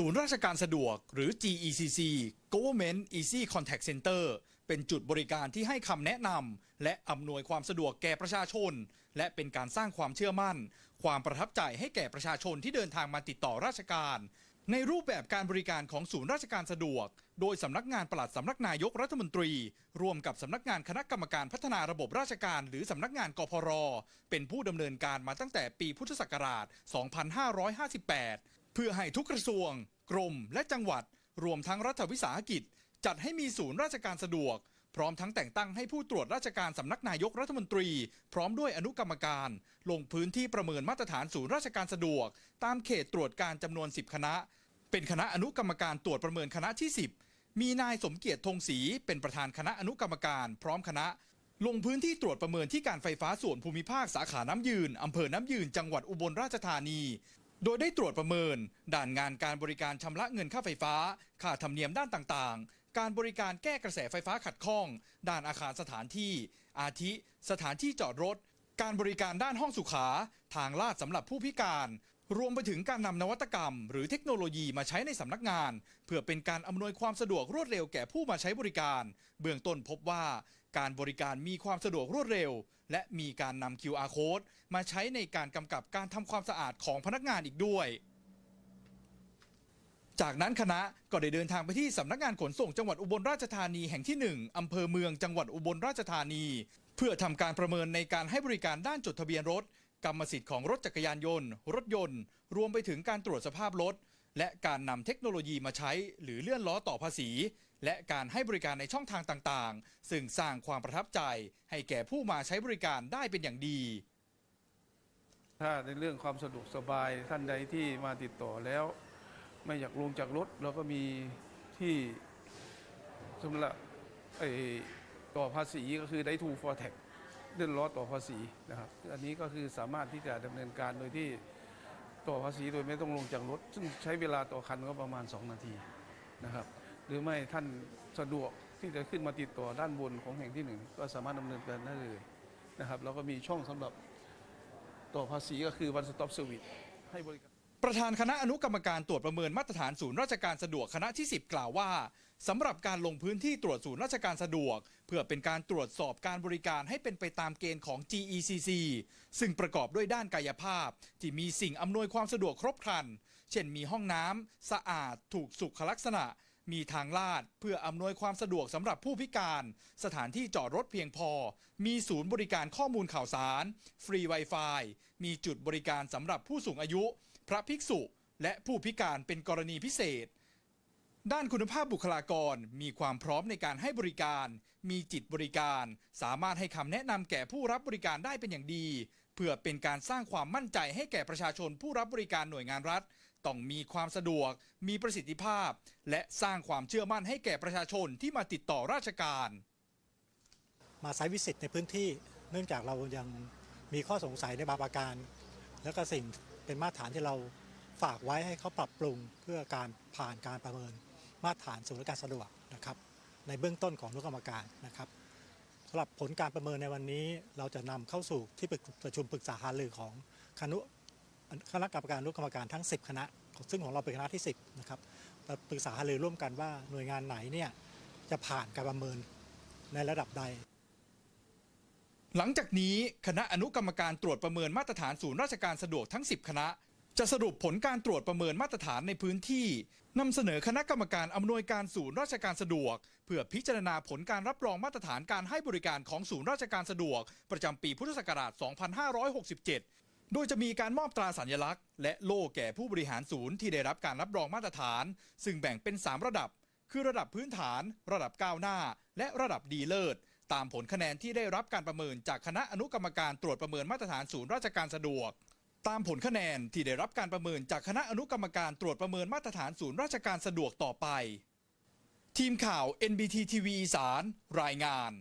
ศูนย์ราชการสะดวกหรือ GECC Government Easy Contact Center เป็นจุดบริการที่ให้คำแนะนำและอำนวยความสะดวกแก่ประชาชน และเป็นการสร้างความเชื่อมั่น ความประทับใจให้แก่ประชาชนที่เดินทางมาติดต่อราชการ ในรูปแบบการบริการของศูนย์ราชการสะดวก โดยสำนักงานปลัดสำนักนายกรัฐมนตรี ร่วมกับสำนักงานคณะกรรมการพัฒนาระบบราชการ หรือสำนักงานกพร เป็นผู้ดำเนินการมาตั้งแต่ปีพุทธศักราช 2558 เพื่อให้ทุกกระทรวง กรม และจังหวัด รวมทั้งรัฐวิสาหกิจ จัดให้มีศูนย์ราชการสะดวก พร้อมทั้งแต่งตั้งให้ผู้ตรวจราชการสำนักนายกรัฐมนตรี พร้อมด้วยอนุกรรมการ ลงพื้นที่ประเมินมาตรฐานศูนย์ราชการสะดวก ตามเขตตรวจการจำนวน 10 คณะ เป็นคณะอนุกรรมการตรวจประเมินคณะที่ 10 มีนายสมเกียรติธงศรีเป็นประธานคณะอนุกรรมการ พร้อมคณะลงพื้นที่ตรวจประเมินที่การไฟฟ้าส่วนภูมิภาคสาขาน้ำยืน อำเภอน้ำยืน จังหวัดอุบลราชธานี โดยได้ตรวจประเมิน ด่านงานการบริการชำระเงินค่าไฟฟ้า ค่าธรรมเนียมด้านต่างๆ การบริการแก้กระแสไฟฟ้าขัดข้องด้านอาคารสถานที่ อาทิ สถานที่จอดรถ การบริการด้านห้องสุขา ทางลาดสำหรับผู้พิการ รวมไปถึงการนำนวัตกรรม หรือเทคโนโลยีมาใช้ในสำนักงาน เพื่อเป็นการอำนวยความสะดวกรวดเร็วแก่ผู้มาใช้บริการ เบื้องต้นพบว่า การบริการมีความสะดวกรวดเร็ว และมีการนำ QR code มาใช้ในการกำกับการทำความสะอาดของพนักงานอีกด้วย จากนั้นคณะก็ได้เดินทางไปที่สำนักงานขนส่งจังหวัดอุบลราชธานีแห่งที่ 1อำเภอเมืองจังหวัดอุบลราชธานี เพื่อทำการประเมินในการให้บริการด้านจดทะเบียนรถ กรรมสิทธิ์ของรถจักรยานยนต์ รถยนต์ รวมไปถึงการตรวจสภาพรถ และการนำเทคโนโลยีมาใช้ หรือเลื่อนล้อต่อภาษี และการให้บริการในช่องทางต่างๆ ซึ่งสร้างความประทับใจ ให้แก่ผู้มาใช้บริการได้เป็นอย่างดี ถ้าในเรื่องความสะดวกสบายท่านใดที่มาติดต่อแล้ว ไม่อยากลงจากรถเราก็มีที่สำหรับต่อภาษีก็คือได้ทูฟอร์แท็ก เลื่อนล้อต่อภาษีนะครับ อันนี้ก็คือสามารถที่จะดำเนินการโดยที่ต่อภาษีโดยไม่ต้องลงจากรถ ซึ่งใช้เวลาต่อคันก็ประมาณ 2 นาทีนะครับ หรือไม่ท่านสะดวกที่จะขึ้นมาติดต่อด้านบนของแห่งที่หนึ่งก็สามารถดำเนินการได้เลยนะครับแล้วก็มีช่องสำหรับต่อภาษีก็คือ one stop service ให้บริการประธานคณะอนุกรรมการตรวจประเมินมาตรฐานศูนย์ราชการสะดวกคณะที่ 10 กล่าวว่า สำหรับการลงพื้นที่ตรวจศูนย์ราชการสะดวก เพื่อเป็นการตรวจสอบการบริการให้เป็นไปตามเกณฑ์ของ GECC ซึ่งประกอบด้วยด้านกายภาพ ที่มีสิ่งอำนวยความสะดวกครบครัน เช่นมีห้องน้ำสะอาด ถูกสุขลักษณะ มีทางลาด เพื่ออำนวยความสะดวกสำหรับผู้พิการ สถานที่จอดรถเพียงพอ มีศูนย์บริการข้อมูลข่าวสาร ฟรี Wi-Fi มีจุดบริการสำหรับผู้สูงอายุ พระภิกษุ และผู้พิการเป็นกรณีพิเศษ ด้านคุณภาพบุคลากรมีความพร้อมในการให้บริการ มีจิตบริการ สามารถให้คำแนะนำแก่ผู้รับบริการได้เป็นอย่างดี เพื่อเป็นการสร้างความมั่นใจให้แก่ประชาชนผู้รับบริการหน่วยงานรัฐ ต้องมีความสะดวก มีประสิทธิภาพ และสร้างความเชื่อมั่นให้แก่ประชาชนที่มาติดต่อราชการ มาไซต์วิสิตในพื้นที่ เนื่องจากเรายังมีข้อสงสัยในบางประการ แล้วก็สิ่งเป็นมาตรฐานที่เราฝากไว้ให้เขาปรับปรุงเพื่อการผ่านการประเมิน มาตรฐานศูนย์ราชการสะดวกนะครับในเบื้องต้นของนุกรรมการนะครับสำหรับผลการประเมินในวันนี้เราจะนำเข้าสู่ที่ประชุมปรึกษาหารือของคณะคณะกรรมการนุกรรมการทั้ง 10 คณะ ซึ่งของเราเป็นคณะที่ 10นะครับปรึกษาหารือร่วมกันว่าหน่วยงานไหนเนี่ยจะผ่านการประเมินในระดับใด หลังจากนี้คณะอนุกรรมการตรวจประเมินมาตรฐานศูนย์ราชการสะดวกทั้ง 10 คณะ จะสรุปผลการตรวจประเมินมาตรฐานในพื้นที่นำเสนอคณะกรรมการอำนวยการศูนย์ราชการสะดวก เพื่อพิจารณาผลการรับรองมาตรฐานการให้บริการของศูนย์ราชการสะดวก ประจำปีพุทธศักราช 2567 โดยจะมีการมอบตราสัญลักษณ์ และโล่แก่ผู้บริหารศูนย์ที่ได้รับการรับรองมาตรฐาน ซึ่งแบ่งเป็น 3 ระดับ คือระดับพื้นฐาน ระดับก้าวหน้า และระดับดีเลิศตามผลคะแนนที่ได้รับการประเมินจากคณะอนุกรรมการตรวจประเมินมาตรฐานศูนย์ราชการสะดวก ตามผลคะแนนที่ได้รับการประเมินจากคณะอนุกรรมการตรวจประเมินมาตรฐานศูนย์ราชการสะดวกต่อไป ทีมข่าว NBT TV อีสารรายงาน